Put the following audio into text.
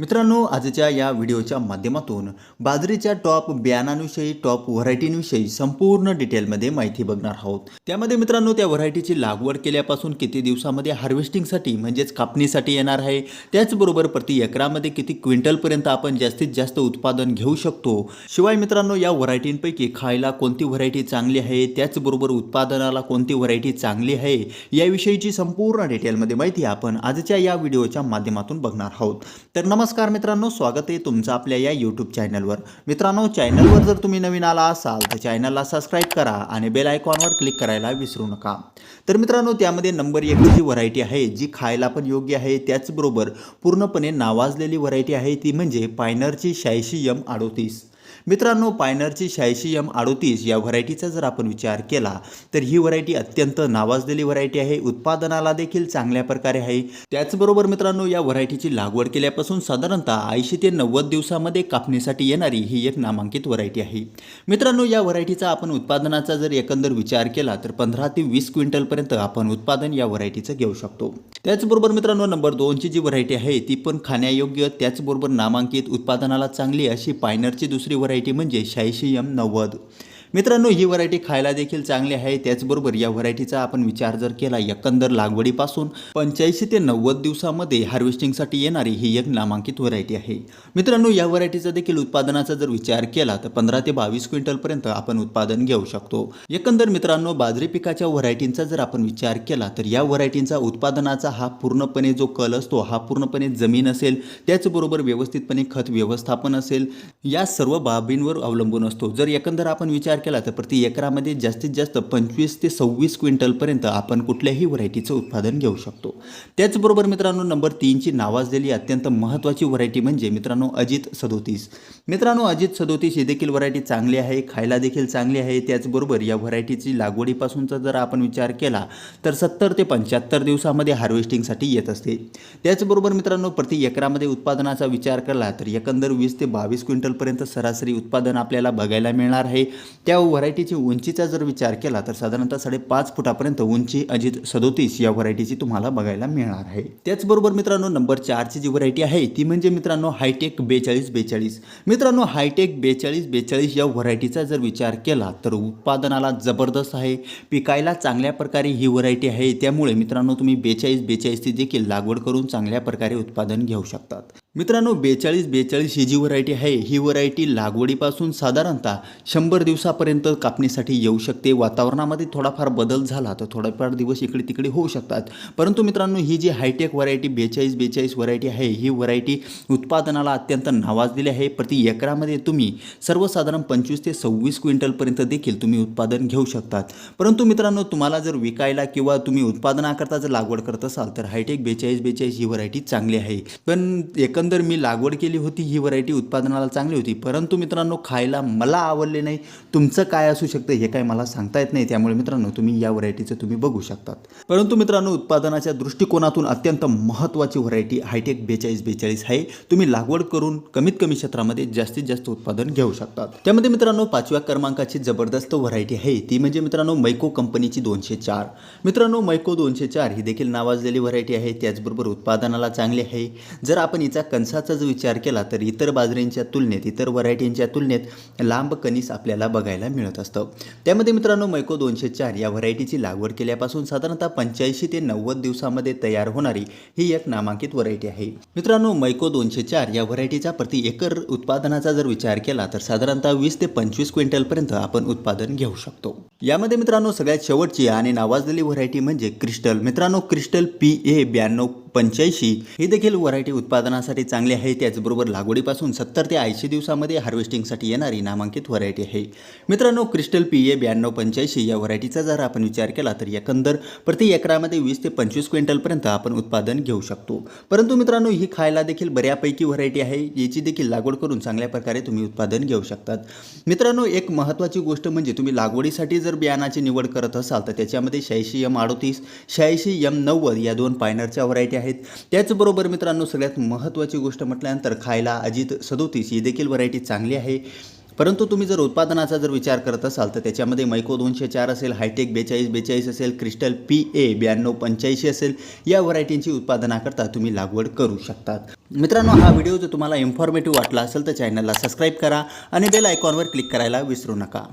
मित्रांनो आजच्या या व्हिडिओच्या माध्यमातून बाजरीच्या टॉप बियाणांविषयी टॉप व्हरायटींविषयी संपूर्ण डिटेलमध्ये माहिती बघणार आहोत. त्यामध्ये मित्रांनो त्या व्हरायटीची लागवड केल्यापासून किती दिवसामध्ये हार्वेस्टिंगसाठी म्हणजेच कापणीसाठी येणार आहे त्याचबरोबर प्रति एकरामध्ये किती क्विंटलपर्यंत आपण जास्तीत जास्त उत्पादन घेऊ शकतो. शिवाय मित्रांनो या व्हरायटींपैकी खायला कोणती व्हरायटी चांगली आहे त्याचबरोबर उत्पादनाला कोणती व्हरायटी चांगली आहे याविषयीची संपूर्ण डिटेलमध्ये माहिती आपण आजच्या या व्हिडिओच्या माध्यमातून बघणार आहोत. तर नमस्कार मित्रांनो स्वागत आहे तुमचं आपल्या या यूट्यूब चॅनलवर मित्रांनो चॅनलवर जर तुम्ही नवीन आला असाल तर चॅनलला सबस्क्राईब करा आणि बेल आयकॉनवर क्लिक करायला विसरू नका. तर मित्रांनो त्यामध्ये नंबर एकची जी व्हरायटी आहे जी खायला पण योग्य आहे. त्याचबरोबर पूर्णपणे नावाजलेली व्हरायटी आहे ती म्हणजे पायनरची शहाऐंशी यम अडोतीस. मित्रांनो पायनरची शहाऐंशी एम अडोतीस या व्हरायटीचा जर आपण विचार केला तर ही व्हरायटी अत्यंत नावाजलेली व्हरायटी आहे. उत्पादनाला देखील चांगल्या प्रकारे आहे. त्याचबरोबर मित्रांनो या व्हरायटीची लागवड केल्यापासून साधारणतः ऐंशी ते नव्वद दिवसामध्ये कापणीसाठी येणारी ही एक नामांकित व्हरायटी आहे. मित्रांनो या व्हरायटीचा आपण उत्पादनाचा जर एकंदर विचार केला तर पंधरा ते वीस क्विंटलपर्यंत आपण उत्पादन या व्हरायटीचं घेऊ शकतो. त्याचबरोबर मित्रांनो नंबर दोनची जी व्हरायटी आहे ती पण खाण्यायोग्य त्याचबरोबर नामांकित उत्पादनाला चांगली अशी पायनरची दुसरी व्हरायटी म्हणजे शहाऐंशी एम नव्वद. मित्रांनो ही व्हरायटी खायला देखील चांगली आहे. त्याचबरोबर या व्हरायटीचा आपण विचार जर केला एकंदर लागवडीपासून पंच्याऐंशी ते नव्वद दिवसामध्ये हार्वेस्टिंगसाठी येणारी ही एक नामांकित व्हरायटी आहे. मित्रांनो या व्हरायटीचा देखील उत्पादनाचा जर विचार केला तर पंधरा ते बावीस क्विंटलपर्यंत आपण उत्पादन घेऊ शकतो. एकंदर मित्रांनो बाजरी पिकाच्या व्हरायटींचा जर आपण विचार केला तर या व्हरायटींचा उत्पादनाचा हा पूर्णपणे जो कल असतो हा पूर्णपणे जमीन असेल त्याचबरोबर व्यवस्थितपणे खत व्यवस्थापन असेल या सर्व बाबींवर अवलंबून असतो. जर एकंदर आपण विचार केला तर प्रति एकरामध्ये जास्तीत जास्त पंचवीस ते सव्वीस क्विंटलपर्यंत आपण कुठल्याही व्हरायटीचं उत्पादन घेऊ शकतो. त्याचबरोबर मित्रांनो नंबर तीनची नावाजलेली अत्यंत महत्त्वाची व्हरायटी म्हणजे मित्रांनो अजित सदोतीस. मित्रांनो अजित सदोतीस ही देखील व्हरायटी चांगली आहे खायला देखील चांगली आहे. त्याचबरोबर या व्हरायटीची लागवडीपासूनचा जर आपण विचार केला तर सत्तर ते पंच्याहत्तर दिवसामध्ये हार्वेस्टिंगसाठी येत असते. त्याचबरोबर मित्रांनो प्रति एकरामध्ये उत्पादनाचा विचार केला तर एकंदर वीस ते बावीस क्विंटलपर्यंत सरासरी उत्पादन आपल्याला बघायला मिळणार आहे. त्या व्हरायटीची उंचीचा जर विचार केला तर साधारणतः साडेपाच फुटापर्यंत उंची अजित सदोतीस या व्हरायटीची तुम्हाला बघायला मिळणार आहे. त्याचबरोबर मित्रांनो नंबर चारची जी व्हरायटी आहे ती म्हणजे मित्रांनो हायटेक बेचाळीस बेचाळीस. मित्रांनो हायटेक बेचाळीस बेचाळीस या व्हरायटीचा जर विचार केला तर उत्पादनाला जबरदस्त आहे पिकायला चांगल्या प्रकारे ही व्हरायटी आहे त्यामुळे मित्रांनो तुम्ही बेचाळीस बेचाळीसची देखील लागवड करून चांगल्या प्रकारे उत्पादन घेऊ शकतात. मित्रांनो बेचाळीस बेचाळीस ही जी व्हरायटी आहे ही व्हरायटी लागवडीपासून साधारणतः शंभर दिवसापर्यंत कापणीसाठी येऊ शकते. वातावरणामध्ये थोडाफार बदल झाला तर थोडाफार दिवस इकडे तिकडे होऊ शकतात. परंतु मित्रांनो ही जी हायटेक व्हरायटी बेचाळीस बेचाळीस व्हरायटी आहे ही व्हरायटी उत्पादनाला अत्यंत नावाजलेली आहे. प्रति एकरामध्ये तुम्ही सर्वसाधारण पंचवीस ते सव्वीस क्विंटलपर्यंत देखील तुम्ही उत्पादन घेऊ शकतात. परंतु मित्रांनो तुम्हाला जर विकायला किंवा तुम्ही उत्पादनाकरता जर लागवड करत असाल तर हायटेक बेचाळीस बेचाळीस ही व्हरायटी चांगली आहे. पण एकंदर मी लागवड केली होती ही व्हरायटी उत्पादनाला चांगली होती. परंतु मित्रांनो खायला मला आवडले नाही. तुमचं काय असू शकतं हे काय मला सांगता येत नाही. त्यामुळे मित्रांनो तुम्ही या व्हरायटीचं तुम्ही बघू शकतात. परंतु मित्रांनो उत्पादनाच्या दृष्टिकोनातून अत्यंत महत्त्वाची व्हरायटी हायटेक बेचाळीस बेचाळीस आहे. तुम्ही लागवड करून कमीत कमी क्षेत्रामध्ये जास्तीत जास्त उत्पादन घेऊ शकतात. त्यामध्ये मित्रांनो पाचव्या क्रमांकाची जबरदस्त व्हरायटी आहे. ती म्हणजे मित्रांनो मैको कंपनीची दोनशे चार. मित्रांनो मैको दोनशे चार ही देखील नावाजलेली व्हरायटी आहे. त्याचबरोबर उत्पादनाला चांगली आहे. जर आपण हिचा कणसाचा जर विचार केला तर इतर बाजरींच्या तुलनेत इतर व्हरायटींच्या तुलनेत लांब कणीस आपल्याला बघायला मिळत असतं. त्यामध्ये मित्रांनो मैको दोनशे चार या व्हरायटीची लागवड केल्यापासून साधारणतः पंच्याऐंशी ते नव्वद दिवसामध्ये तयार होणारी ही एक नामांकित व्हरायटी आहे. मित्रांनो मैको दोनशे चार या व्हरायटीचा प्रति एकर उत्पादनाचा जर विचार केला तर साधारणतः वीस ते पंचवीस क्विंटलपर्यंत आपण उत्पादन घेऊ शकतो. यामध्ये मित्रांनो सगळ्यात शेवटची आणि नावाजलेली व्हरायटी म्हणजे क्रिस्टल. मित्रांनो क्रिस्टल पी ए ब्याण्णव पंच्याऐंशी. ही देखील व्हरायटी उत्पादनासाठी चांगली आहे. त्याचबरोबर लागवडीपासून सत्तर ते ऐंशी दिवसामध्ये हार्वेस्टिंगसाठी येणारी नामांकित व्हरायटी आहे. मित्रांनो क्रिस्टल पी ए ब्याण्णव पंच्याऐंशी या व्हरायटीचा जर आपण विचार केला तर एकंदर प्रति एकरामध्ये वीस ते पंचवीस क्विंटलपर्यंत आपण उत्पादन घेऊ शकतो. परंतु मित्रांनो ही खायला देखील बऱ्यापैकी व्हरायटी आहे याची देखील लागवड करून चांगल्या प्रकारे तुम्ही उत्पादन घेऊ शकतात. मित्रांनो एक महत्त्वाची गोष्ट म्हणजे तुम्ही लागवडीसाठी जर बियाणाची निवड करत असाल तर त्याच्यामध्ये शहाऐंशी एम अडोतीस शहाऐंशी एम नव्वद या दोन पायनरच्या व्हरायटी आहेत. आहेत. त्याचबरोबर मित्रांनो सगळ्यात महत्त्वाची गोष्ट म्हटल्यानंतर खायला अजित सदोतीस ही देखील व्हरायटी चांगली आहे. परंतु तुम्ही जर उत्पादनाचा जर विचार करत असाल तर त्याच्यामध्ये मैको दोनशे चार असेल हायटेक बेचाळीस बेचाळीस असेल क्रिस्टल पी ए ब्याण्णव पंच्याऐंशी असेल या व्हरायटींची उत्पादनाकरता तुम्ही लागवड करू शकतात. मित्रांनो हा व्हिडिओ जर तुम्हाला इन्फॉर्मेटिव्ह वाटला असेल तर चॅनलला सबस्क्राईब करा आणि बेल आयकॉनवर क्लिक करायला विसरू नका.